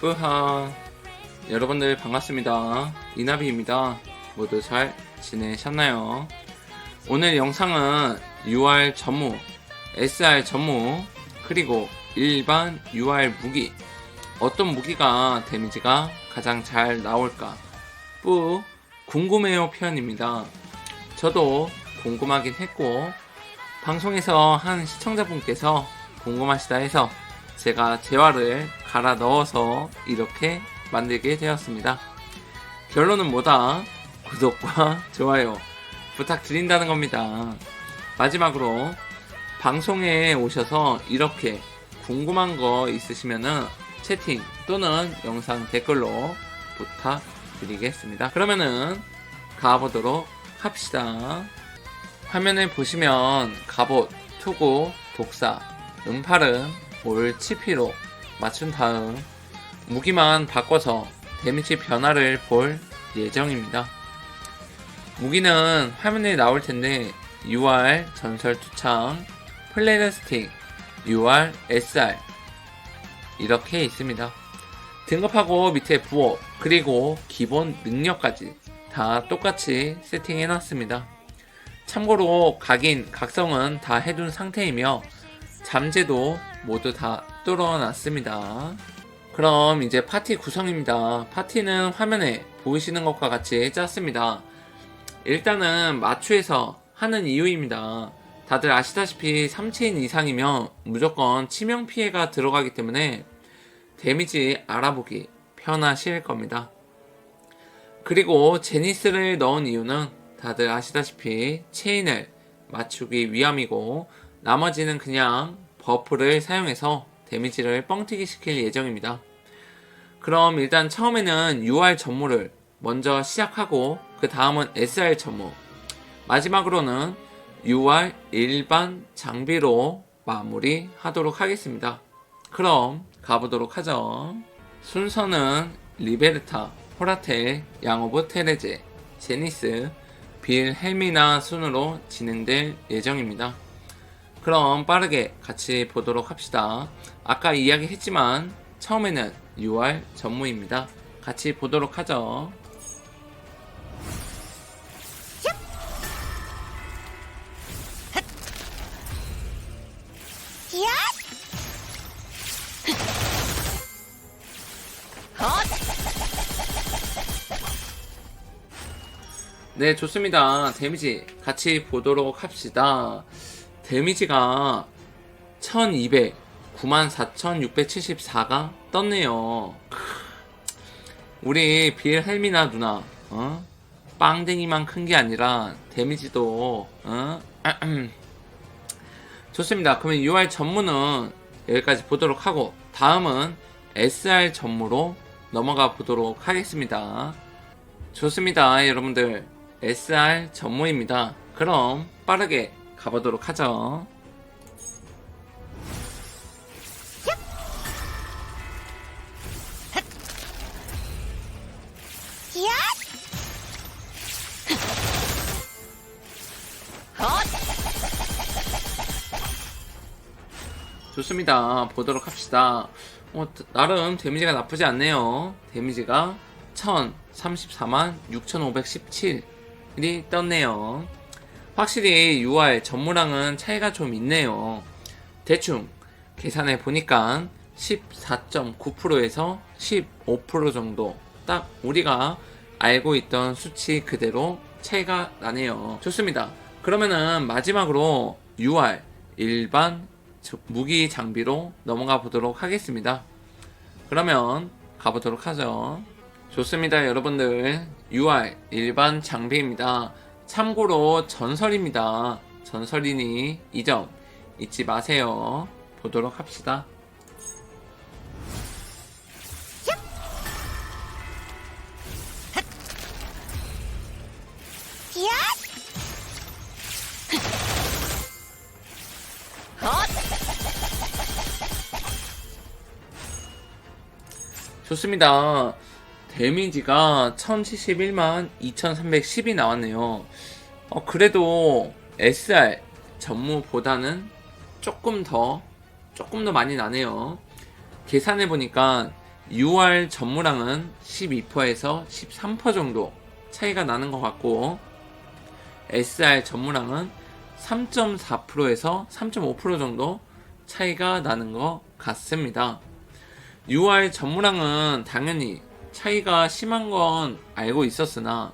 뿌하. 여러분들 반갑습니다. 이나비입니다. 모두 잘 지내셨나요? 오늘 영상은 UR 전무 SR 전무 그리고 일반 UR 무기. 어떤 무기가 데미지가 가장 잘 나올까? 뿌 궁금해요 표현입니다. 저도 궁금하긴 했고 방송에서 한 시청자분께서 궁금하시다 해서 제가 재화를 갈아 넣어서 이렇게 만들게 되었습니다. 결론은 뭐다? 구독과 좋아요 부탁드린다는 겁니다. 마지막으로 방송에 오셔서 이렇게 궁금한 거 있으시면은 채팅 또는 영상 댓글로 부탁드리겠습니다. 그러면은 가보도록 합시다. 화면을 보시면 갑옷, 투구, 독사, 음팔음, 올치피로 맞춘 다음 무기만 바꿔서 데미지 변화를 볼 예정입니다. 무기는 화면에 나올 텐데 UR 전설 투창, 플레이더 스틱, UR SR 이렇게 있습니다. 등급하고 밑에 부호 그리고 기본 능력까지 다 똑같이 세팅해 놨습니다. 참고로 각인, 각성은 다 해둔 상태이며 잠재도 모두 다 뚫어놨습니다. 그럼 이제 파티 구성입니다. 파티는 화면에 보이시는 것과 같이 짰습니다. 일단은 마추에서 하는 이유입니다. 다들 아시다시피 3체인 이상이면 무조건 치명 피해가 들어가기 때문에 데미지 알아보기 편하실 겁니다. 그리고 제니스를 넣은 이유는 다들 아시다시피 체인을 맞추기 위함이고 나머지는 그냥 버프를 사용해서 데미지를 뻥튀기 시킬 예정입니다. 그럼 일단 처음에는 UR 전무를 먼저 시작하고 그 다음은 SR 전무 마지막으로는 UR 일반 장비로 마무리 하도록 하겠습니다. 그럼 가보도록 하죠. 순서는 리베르타, 호라텔, 양오브 테레제, 제니스, 빌 헬미나 순으로 진행될 예정입니다. 그럼 빠르게 같이 보도록 합시다. 아까 이야기했지만 처음에는 UR 전무입니다. 같이 보도록 하죠. 야! 네, 좋습니다. 데미지 같이 보도록 합시다. 데미지가 1200, 94,674가 떴네요. 크. 우리 빌 헬미나 누나, 어? 빵댕이만 큰 게 아니라 데미지도, 어? 좋습니다. 그러면 UR 전무는 여기까지 보도록 하고, 다음은 SR 전무로 넘어가 보도록 하겠습니다. 좋습니다, 여러분들. SR 전무입니다. 그럼 빠르게 가보도록 하죠. 야! 좋습니다. 보도록 합시다. 어, 나름 데미지가 나쁘지 않네요. 데미지가 1034만 6517이 떴네요. 확실히 UR 전무랑은 차이가 좀 있네요. 대충 계산해 보니까 14.9%에서 15% 정도 딱 우리가 알고 있던 수치 그대로 차이가 나네요. 좋습니다. 그러면은 마지막으로 UR 일반 저- 무기 장비로 넘어가 보도록 하겠습니다. 그러면 가보도록 하죠. 좋습니다, 여러분들. UR 일반 장비입니다. 참고로 전설입니다. 전설이니 이 점 잊지 마세요. 보도록 합시다. 야! 좋습니다. 데미지가 1071만 2310이 나왔네요. 어, 그래도 SR 전무보다는 조금 더, 조금 더 많이 나네요. 계산해보니까 UR 전무랑은 12%에서 13% 정도 차이가 나는 것 같고 SR 전무랑은 3.4%에서 3.5% 정도 차이가 나는 것 같습니다. UR 전무랑은 당연히 차이가 심한 건 알고 있었으나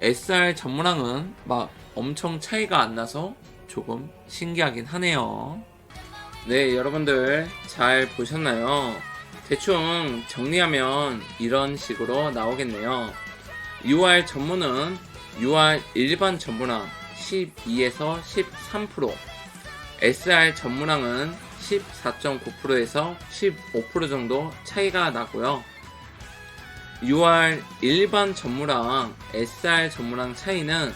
SR 전무랑은 막 엄청 차이가 안 나서 조금 신기하긴 하네요. 네, 여러분들 잘 보셨나요? 대충 정리하면 이런 식으로 나오겠네요. UR 전문은 UR 일반 전문항 12에서 13%, SR 전문항은 14.9%에서 15% 정도 차이가 나고요. UR 일반 전무랑 SR 전무랑 차이는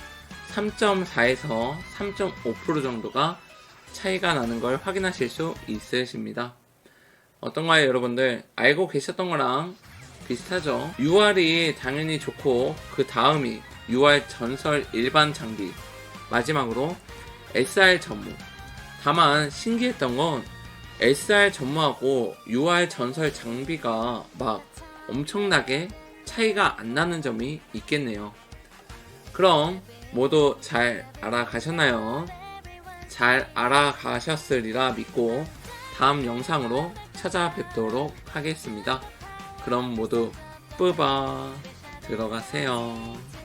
3.4에서 3.5% 정도가 차이가 나는 걸 확인하실 수 있으십니다. 어떤가요, 여러분들? 알고 계셨던 거랑 비슷하죠? UR이 당연히 좋고, 그 다음이 UR 전설 일반 장비, 마지막으로 SR 전무. 다만, 신기했던 건 SR 전무하고 UR 전설 장비가 막 엄청나게 차이가 안 나는 점이 있겠네요. 그럼 모두 잘 알아가셨나요? 잘 알아가셨으리라 믿고 다음 영상으로 찾아뵙도록 하겠습니다. 그럼 모두 뿌바 들어가세요.